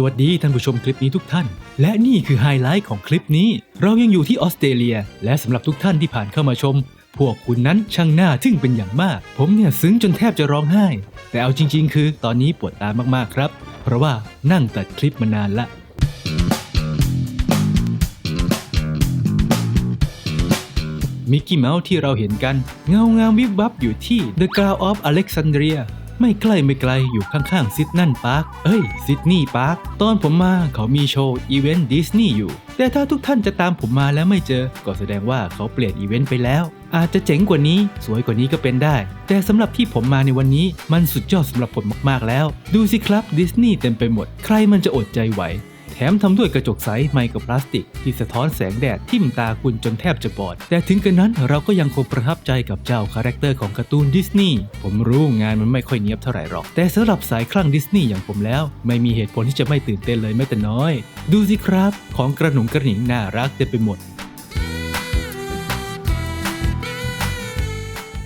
สวัสดีท่านผู้ชมคลิปนี้ทุกท่าน และนี่คือไฮไลท์ของคลิปนี้ เรายังอยู่ที่ออสเตรเลีย และสำหรับทุกท่านที่ผ่านเข้ามาชม พวกคุณนั้นช่างน่าทึ่งเป็นอย่างมาก ผมเนี่ยซึ้งจนแทบจะร้องไห้ แต่เอาจริง ๆ คือตอนนี้ปวดตามากๆครับ เพราะว่านั่งตัดคลิปมานานละมิกกี้เมาส์ที่เราเห็นกัน เงางามวิบวับอยู่ที่ The Ground of Alexandria ไม่ใกล้ไม่ไกลอยู่ข้างๆซิดนันพาร์ค เอ้ยซิดนีย์พาร์ค ตอนผมมาเขามีโชว์อีเวนต์ดิสนีย์อยู่ แต่ถ้าทุกท่านจะตามผมมาแล้วไม่เจอ ก็แสดงว่าเขาเปลี่ยนอีเวนต์ไปแล้ว อาจจะเจ๋งกว่านี้ สวยกว่านี้ก็เป็นได้ แต่สำหรับที่ผมมาในวันนี้ มันสุดยอดสำหรับผมมากๆแล้ว ดูสิครับดิสนีย์เต็มไปหมด ใครมันจะอดใจไหว แถมทำด้วยกระจกใสไมโครพลาสติก ที่สะท้อนแสงแดดทิ่มตาคุณจนแทบจะบอด แต่ถึงกระนั้นเราก็ยังคงประทับใจกับเจ้าคาแรคเตอร์ของการ์ตูนดิสนีย์ผมรู้งานมันไม่ค่อยเนียบเท่าไหร่หรอก แต่สำหรับสายคลั่งดิสนีย์อย่างผมแล้ว ไม่มีเหตุผลที่จะไม่ตื่นเต้นเลยแม้แต่น้อย ดูสิครับ ของกระหนุงกระหนิงน่ารักเต็มไปหมด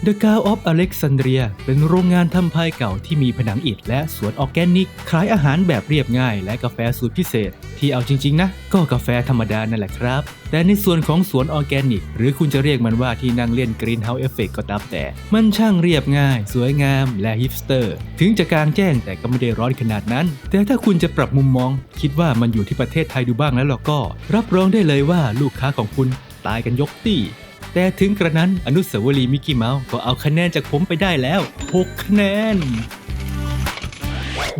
The g a r of Alexandria เป็นโรงงานทำพายเก่าที่มีผนังอิฐและสวนออร์แกนิก ขายอาหารแบบเรียบง่ายและกาแฟสูตรพิเศษ ที่เอาจริง ๆ นะ ก็กาแฟธรรมดานั่นแหละครับ แต่ในส่วนของสวนออร์แกนิก หรือคุณจะเรียกมันว่าที่นั่งเล่นกรีนเฮาส์เอฟเฟกก็ตามแต่ มันช่างเรียบง่าย สวยงาม และฮิปสเตอร์ ถึงจะกลางแจ้งแต่ก็ไม่ได้ร้อนขนาดนั้น แต่ถ้าคุณจะปรับมุมมอง คิดว่ามันอยู่ที่ประเทศไทยดูบ้างแล้วล่ะก็ รับรองได้เลยว่าลูกค้าของคุณตายกันยกตี้ แต่ถึงกระนั้นอนุสาวรีย์มิกกี้เมาส์ก็เอาคะแนนจากผมไปได้แล้ว 6 คะแนน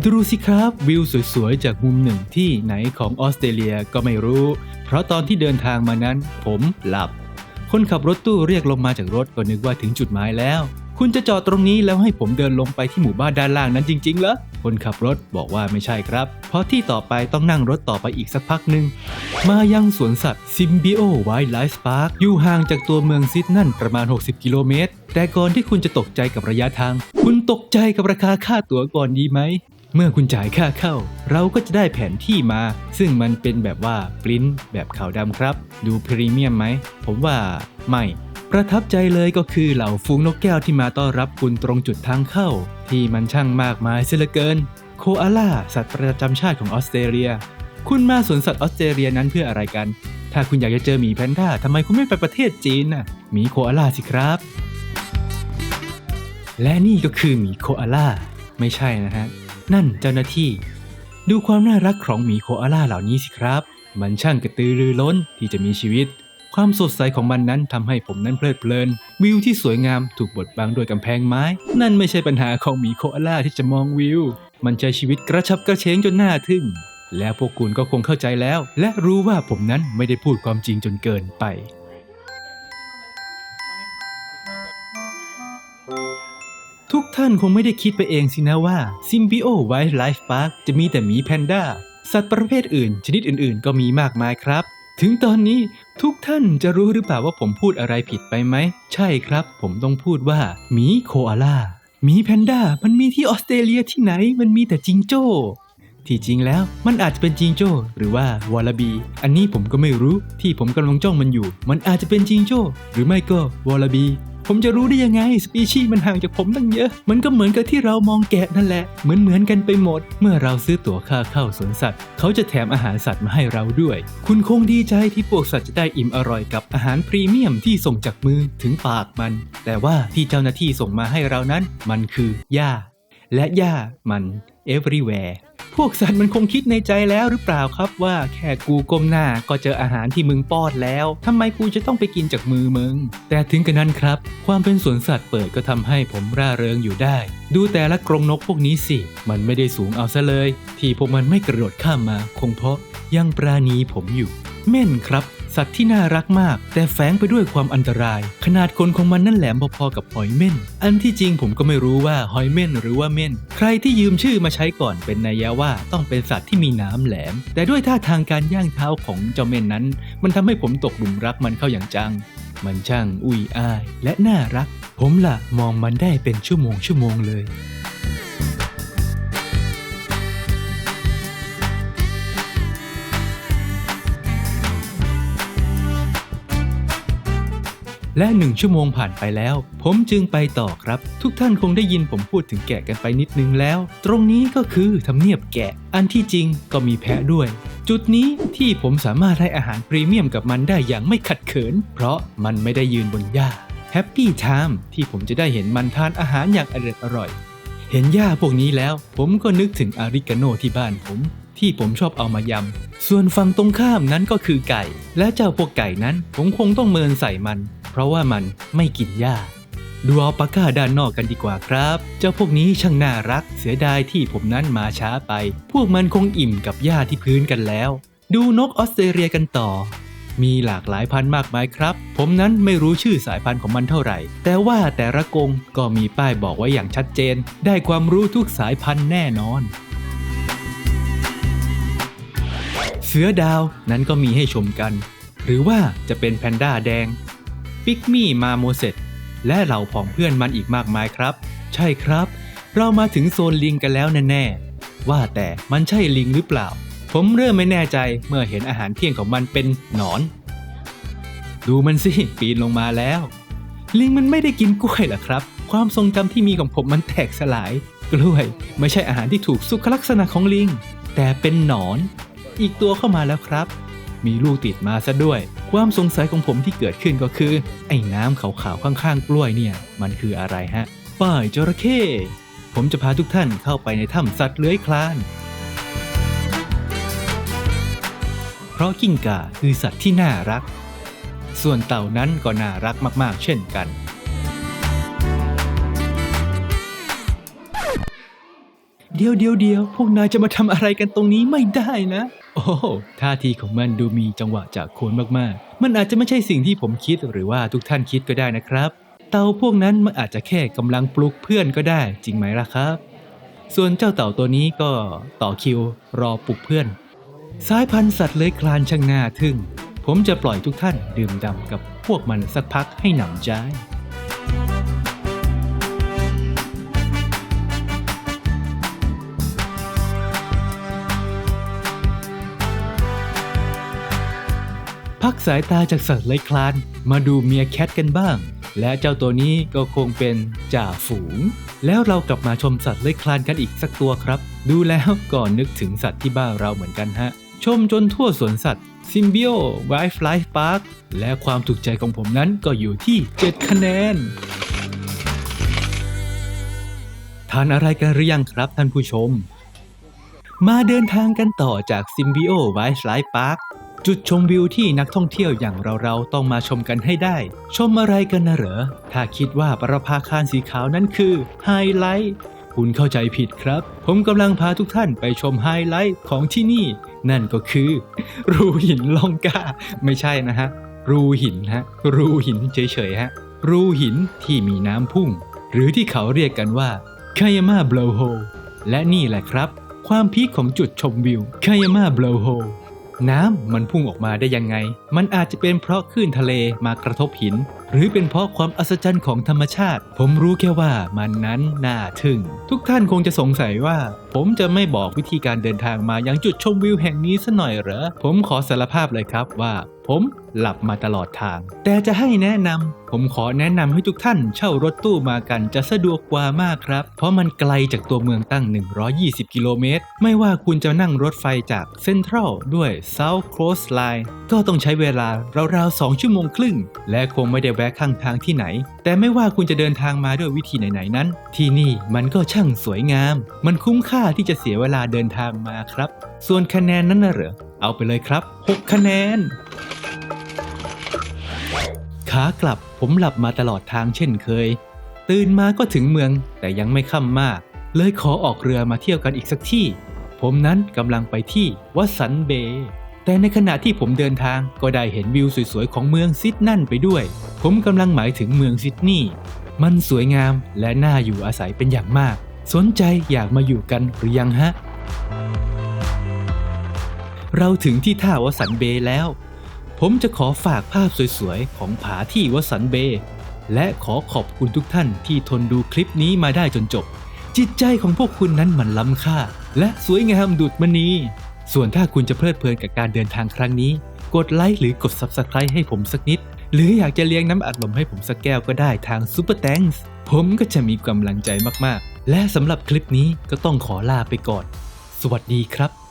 ดูสิครับวิวสวยๆ จากมุมหนึ่งที่ไหนของออสเตรเลียก็ไม่รู้ เพราะตอนที่เดินทางมานั้น ผมหลับ คนขับรถตู้เรียกลงมาจากรถก็นึกว่าถึงจุดหมายแล้ว คุณจะจอดตรงนี้แล้วให้ผมเดินลงไปที่หมู่บ้านด้านล่างนั้นจริงๆเหรอ คนขับรถบอกว่าไม่ใช่ครับ เพราะที่ต่อไปต้องนั่งรถต่อไปอีกสักพักหนึ่งมายังสวนสัตว์ Symbio Wildlife Park อยู่ห่างจากตัวเมืองซิดนั่นประมาณ 60 กิโลเมตร แต่ก่อนที่คุณจะตกใจกับระยะทาง คุณตกใจกับราคาค่าตั๋วก่อนดีไหมเมื่อคุณจ่ายค่าเข้า เราก็จะได้แผนที่มา ซึ่งมันเป็นแบบว่าปริ้นแบบขาวดำครับ ดูพรีเมียมไหม ผมว่าไม่ ประทับใจเลยก็คือเหล่าฟูงนกแก้วที่มาต้อนรับคุณตรงจุดทางเข้า ที่มันช่างมากมายเสียเหลือเกิน โคอาล่าสัตว์ประจำชาติของออสเตรเลีย คุณมาสวนสัตว์ออสเตรเลียนั้นเพื่ออะไรกัน ถ้าคุณอยากจะเจอหมีแพนด้าทำไมคุณไม่ไปประเทศจีนน่ะหมีโคอาล่าสิครับ และนี่ก็คือหมีโคอาล่าไม่ใช่นะฮะนั่นเจ้าหน้าที่ ดูความน่ารักของหมีโคอาล่าเหล่านี้สิครับ มันช่างกระตือรือร้นที่จะมีชีวิต ความสดใสของมันนั้นทำให้ผมนั้นเพลิดเพลิน วิวที่สวยงามถูกบดบังด้วยกำแพงไม้ นั่นไม่ใช่ปัญหาของหมีโคอาล่าที่จะมองวิว มันใช้ชีวิตกระชับกระเฉงจนหน่าทึ่ง และพวกคุณก็คงเข้าใจแล้ว และรู้ว่าผมนั้นไม่ได้พูดความจริงจนเกินไปทุกท่านคงไม่ได้คิดไปเองสินะว่า Symbio Wildlife Park จะมีแต่หมีแพนด้า สัตว์ประเภทอื่น ชนิดอื่นๆ ก็มีมากมายครับ ถึงตอนนี้ทุกท่านจะรู้หรือเปล่าว่าผมพูดอะไรผิดไปไหม ใช่ครับ ผมต้องพูดว่าหมีโคอาล่าหมีแพนด้ามันมีที่ออสเตรเลียที่ไหนมันมีแต่จิงโจ้ ที่จริงแล้วมันอาจจะเป็นจิงโจ้ หรือว่าวอลลาบี อันนี้ผมก็ไม่รู้ที่ผมกำลังจ้องมันอยู่ มันอาจจะเป็นจิงโจ้ หรือไม่ก็วอลลาบี ผมจะรู้ได้ยังไงสปีชีส์มันห่างจากผมตั้งเยอะ มันก็เหมือนกับที่เรามองแกะนั่นแหละ เหมือนเหมือนกันไปหมด เมื่อเราซื้อตั๋วค่าเข้าสวนสัตว์ เขาจะแถมอาหารสัตว์มาให้เราด้วย คุณคงดีใจที่พวกสัตว์จะได้อิ่มอร่อยกับอาหารพรีเมียมที่ส่งจากมือถึงปากมัน แต่ว่าที่เจ้าหน้าที่ส่งมาให้เรานั้น มันคือหญ้า และหญ้ามัน everywhere พวกสัตว์มันคงคิดในใจแล้วหรือเปล่าครับว่าแค่กูก้มหน้าก็เจออาหารที่มึงป้อนแล้วทำไมกูจะต้องไปกินจากมือมึง แต่ถึงกระนั้นครับ ความเป็นสวนสัตว์เปิดก็ทำให้ผมร่าเริงอยู่ได้ ดูแต่ละกรงนกพวกนี้สิ มันไม่ได้สูงเอาซะเลย ที่พวกมันไม่กระโดดข้ามมา คงเพราะยังปราณีผมอยู่ เม่นครับ สัตว์ที่น่ารักมาก แต่แฝงไปด้วยความอันตราย ขนาดขนของมันนั่นแหลมพอๆกับหอยเม่น อันที่จริงผมก็ไม่รู้ว่าหอยเม่นหรือว่าเม่น ใครที่ยืมชื่อมาใช้ก่อนเป็นนัยยะว่าต้องเป็นสัตว์ที่มีน้ำแหลม แต่ด้วยท่าทางการย่างเท้าของเจ้าเม่นนั้น มันทำให้ผมตกหลุมรักมันเข้าอย่างจัง มันช่างอุ้ยอ้ายและน่ารัก ผมล่ะมองมันได้เป็นชั่วโมงชั่วโมงเลย และหนึ่งชั่วโมงผ่านไปแล้ว ผมจึงไปต่อครับ ทุกท่านคงได้ยินผมพูดถึงแกะกันไปนิดนึงแล้ว ตรงนี้ก็คือทำเนียบแกะ อันที่จริงก็มีแพะด้วย จุดนี้ที่ผมสามารถให้อาหารพรีเมียมกับมันได้อย่างไม่ขัดเขิน เพราะมันไม่ได้ยืนบนหญ้าแฮปปี้ไทม์ที่ผมจะได้เห็นมันทานอาหารอย่างอร่อยอร่อย เห็นหญ้าพวกนี้แล้ว ผมก็นึกถึงอาริกาโนที่บ้านผม ที่ผมชอบเอามายำ ส่วนฝั่งตรงข้ามนั้นก็คือไก่ และเจ้าพวกไก่นั้นผมคงต้องเมินใส่มัน เพราะว่ามันไม่กินหญ้า ดูอัลปาก้าด้านนอกกันดีกว่าครับ เจ้าพวกนี้ช่างน่ารัก เสียดายที่ผมนั้นมาช้าไป พวกมันคงอิ่มกับหญ้าที่พื้นกันแล้ว ดูนกออสเตรเลียกันต่อ มีหลากหลายพันธุ์มากมายครับ ผมนั้นไม่รู้ชื่อสายพันธุ์ของมันเท่าไหร่ แต่ว่าแต่ละกรงก็มีป้ายบอกไว้อย่างชัดเจน ได้ความรู้ทุกสายพันธุ์แน่นอนเสือดาวนั้นก็มีให้ชมกัน หรือว่าจะเป็นแพนด้าแดง ปิกมี่มาโมเสตและเหล่าผองเพื่อนมันอีกมากมายครับ ใช่ครับ เรามาถึงโซนลิงกันแล้วแน่ๆ ว่าแต่มันใช่ลิงหรือเปล่า ผมเริ่มไม่แน่ใจเมื่อเห็นอาหารเที่ยงของมันเป็นหนอน ดูมันสิ ปีนลงมาแล้ว ลิงมันไม่ได้กินกล้วยหรอครับ ความทรงจำที่มีของผมมันแตกสลาย กล้วย ไม่ใช่อาหารที่ถูกสุขลักษณะของลิง แต่เป็นหนอน อีกตัวเข้ามาแล้วครับ มีลูกติดมาซะด้วย ความสงสัยของผมที่เกิดขึ้นก็คือ ไอ้น้ำขาวๆข้างๆกล้วยเนี่ย มันคืออะไรฮะ ป้ายจระเข้ผมจะพาทุกท่านเข้าไปในถ้ำสัตว์เลื้อยคลาน เพราะกิ้งก่าคือสัตว์ที่น่ารัก ส่วนเต่านั้นก็น่ารักมากๆ เช่นกัน เดียวเดียวเดียวพวกนายจะมาทำอะไรกันตรงนี้ไม่ได้นะ โอ้ท่าทีของมันดูมีจังหวะจากโคนมากๆ มันอาจจะไม่ใช่สิ่งที่ผมคิดหรือว่าทุกท่านคิดก็ได้นะครับ เต่าพวกนั้นมันอาจจะแค่กำลังปลุกเพื่อนก็ได้ จริงไหมล่ะครับ ส่วนเจ้าเต่าตัวนี้ก็ต่อคิวรอปลุกเพื่อน สายพันธุ์สัตว์เลื้อยคลานช่างน่าทึ่ง ผมจะปล่อยทุกท่านดื่มด่ำกับพวกมันสักพักให้หนำใจ พักสายตาจากสัตว์เลื้อยคลาน มาดูเมียแคทกันบ้าง และเจ้าตัวนี้ก็คงเป็นจ่าฝูง แล้วเรากลับมาชมสัตว์เลื้อยคลานกันอีกสักตัวครับ ดูแล้วก็นึกถึงสัตว์ที่บ้านเราเหมือนกันฮะ ชมจนทั่วสวนสัตว์ s y m b i o Wildlife Park และความถูกใจของผมนั้นก็อยู่ที่ 7 คะแนนทานอะไรกันหรือยังครับท่านผู้ชม มาเดินทางกันต่อจาก Symbio Wildlife Park จุดชมวิวที่นักท่องเที่ยวอย่างเราๆต้องมาชมกันให้ได้ ชมอะไรกันนะเหรอ ถ้าคิดว่าประภาคารสีขาวนั้นคือไฮไลท์คุณเข้าใจผิดครับ ผมกำลังพาทุกท่านไปชมไฮไลท์ของที่นี่ นั่นก็คือ รูหินลองกาไม่ใช่นะฮะ รูหินฮะ รูหินเฉยๆฮะ รูหินที่มีน้ำพุ่ง หรือที่เขาเรียกกันว่าคายาม่าบลโฮและนี่แหละครับ ความพีคของจุดชมวิวคายาม่าบลโฮ น้ำมันพุ่งออกมาได้ยังไง มันอาจจะเป็นเพราะคลื่นทะเลมากระทบหิน หรือเป็นเพราะความอัศจรรย์ของธรรมชาติ ผมรู้แค่ว่ามันนั้นน่าทึ่ง ทุกท่านคงจะสงสัยว่า ผมจะไม่บอกวิธีการเดินทางมายังจุดชมวิวแห่งนี้ซะหน่อยเหรอ ผมขอสารภาพเลยครับว่า ผมหลับมาตลอดทาง แต่จะให้แนะนำผมขอแนะนำให้ทุกท่านเช่ารถตู้มากันจะสะดวกกว่ามากครับ เพราะมันไกลจากตัวเมืองตั้ง 120 กิโลเมตร ไม่ว่าคุณจะนั่งรถไฟจากเซ็นทรัลด้วย South Coast Line ก็ต้องใช้เวลาราวๆ 2 ชั่วโมงครึ่ง และคงไม่ได้แวะข้างทางที่ไหน แต่ไม่ว่าคุณจะเดินทางมาด้วยวิธีไหนๆนั้น ที่นี่มันก็ช่างสวยงาม มันคุ้มค่าที่จะเสียเวลาเดินทางมาครับ ส่วนคะแนนนั้นน่ะเหรอ เอาไปเลยครับ 6 คะแนน ขากลับผมหลับมาตลอดทางเช่นเคย ตื่นมาก็ถึงเมืองแต่ยังไม่ค่ำมาก เลยขอออกเรือมาเที่ยวกันอีกสักที่ ผมนั้นกำลังไปที่วัดสันเบย์แต่ในขณะที่ผมเดินทางก็ได้เห็นวิวสวยๆ ของเมืองซิดนั่นไปด้วย ผมกำลังหมายถึงเมืองซิดนีย์มันสวยงามและน่าอยู่อาศัยเป็นอย่างมาก สนใจอยากมาอยู่กันหรือยังฮะ เราถึงที่ท่าวสันเบย์แล้ว ผมจะขอฝากภาพสวยๆ ของผาที่วสันเบย์และขอขอบคุณทุกท่านที่ทนดูคลิปนี้มาได้จนจบ จิตใจของพวกคุณนั้นมันล้ำค่า และสวยงามดุดมณีส่วนถ้าคุณจะเพลิดเพลินกับการเดินทางครั้งนี้ กดไลค์หรือกด Subscribe ให้ผมสักนิด หรืออยากจะเลี้ยงน้ำอัดลมให้ผมสักแก้วก็ได้ทาง Super Thanks ผมก็จะมีกำลังใจมากๆ และสำหรับคลิปนี้ก็ต้องขอลาไปก่อน สวัสดีครับ